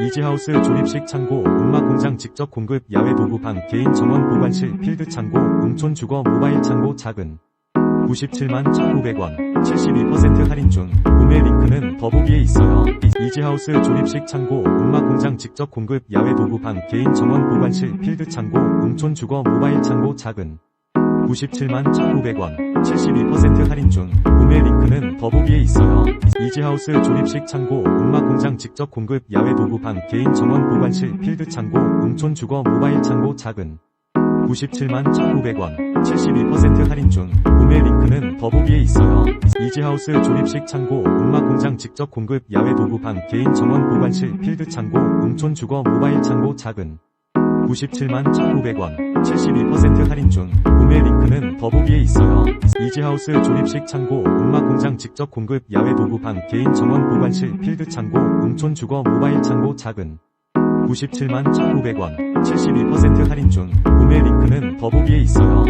이지하우스 조립식 창고, 음마 공장 직접 공급 야외 도구방 개인 정원 보관실 필드 창고, 웅촌 주거 모바일 창고 작은 97만 1,900원 72% 할인 중 구매 링크는 더보기에 있어요. 이- 이지하우스 조립식 창고, 음마 공장 직접 공급 야외 도구방 개인 정원 보관실 필드 창고, 웅촌 주거 모바일 창고 작은 97만 1,900원 72% 할인 중 구매 링크는 더보기에 있어요. 이지하우스 조립식 창고, 음마 공장 직접 공급 야외 도구방 개인 정원 보관실 필드 창고, 웅촌 주거 모바일 창고 작은 97만 1,900원 72% 할인 중 구매 링크는 더보기에 있어요. 이지하우스 조립식 창고, 음마 공장 직접 공급 야외 도구방 개인 정원 보관실 필드 창고, 웅촌 주거 모바일 창고 작은 97만 1,900원 72% 할인 중 링크는 더보기에 있어요. 이지하우스 조립식 창고, 음마 공장 직접 공급 야외 도구방 개인 정원 보관실 필드 창고, 웅촌 주거 모바일 창고 작은 97만 1,900원 72% 할인 중 구매 링크는 더보기에 있어요.